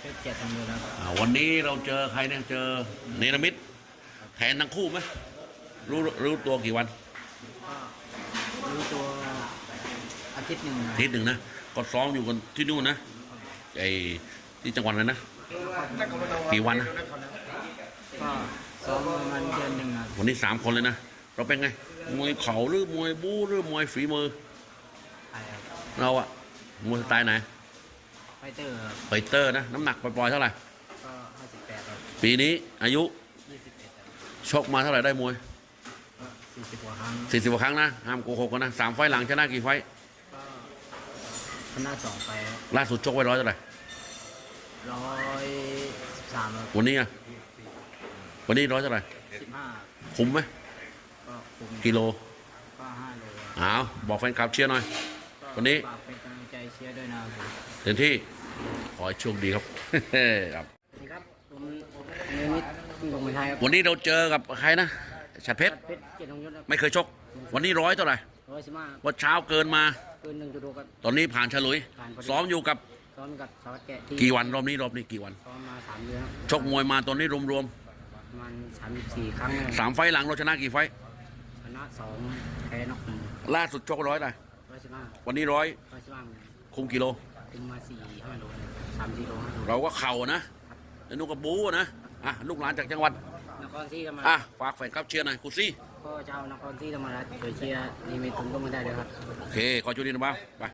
เพชรเจ็ดทำเลยครับอ่าวันนี้เราเจอใครเนี่ยเจอเนรมิตแทนทั้งคู่ไหมรู้รู้ตัวกี่วันก็รู้ตัวอาทิตย์หนึ่งนะอาทิตย์หนึ่งนะก็ซ้อมอยู่กันที่นู่นนะไอ้ที่จังหวัดอะไรนะ กี่วันนะ ก็ซ้อมประมาณเดือนหนึ่งครับวันนี้สามคนเลยนะ เราเป็นไง มวยเข่าหรือมวยบู๊หรือมวยฝีมือ ไปครับ เราอะมวยสไตล์ไหน ไฟเตอร์ครับไฟเตอร์นะ น้ำหนักปล่อยๆเท่าไหร่ก็ห้าสิบแปดครับปีนี้อายุยี่สิบเอ็ดครับชกมาเท่าไหร่ได้มวย ก็สี่สิบกว่าครั้งสี่สิบกว่าครั้งนะ ห้ามโกหกกันนะสามไฟล์หลังชนะกี่ไฟล์ก็ชนะสองไปครับล่าสุดชกไว้ร้อยเท่าไหร่ร้อยสิบสามครับวันนี้อะวันนี้ร้อยเท่าไหร่สิบห้าคุ้มไหมก็คุมกิโลก็ห้าโลครับอ้าวบอกแฟนคลับเชียร์หน่อย ก็วันนี้ ฝากเป็นกำลังใจเชียร์ด้วยนะครับ เต็มที่ ขอให้โชคดีครับครับสวัสดีครับผมเนมิตลงมาไทยครับวันนี้เราเจอกับใครนะชัดเพชรเพชรเกียรติทองยศครับไม่เคยชก วันนี้ร้อยเท่าไหร่ร้อยสิบห้าว่าเช้าเกินมา เกินหนึ่งจุดหกครับ ตอนนี้ผ่านฉลุย ผ่านพอดี ซ้อมอยู่กับซ้อมกับสวัสดิ์แกะที่กี่วันรอบนี้รอบนี้กี่วัน ซ้อมมาสามเดือนครับชกมวยมาตอนนี้รวมประมาณสามสี่ครั้งๆสามไฟล์หลังเราชนะกี่ไฟล์ชนะสองแพ้นอกหนึ่งล่าสุดชกร้อยได้ร้อยสิบห้าวันนี้ร้อยร้อยสิบห้าคุมกิโล คุมมาสี่ห้าโล สามสี่โลห้าโลเราก็เข่านะแล้วนุกกระบูนะอะลูกหลานจากจังหวัดนครศรีธรรมอะราชฝากแฟนคลับเชียร์หน่อยกูซี่ก็ชาวนครศรีธรรมราชช่วยเชียร์นี่มีตุ้มก็มาได้เลยครับ โอเคขอจุดดีนะบ้างไป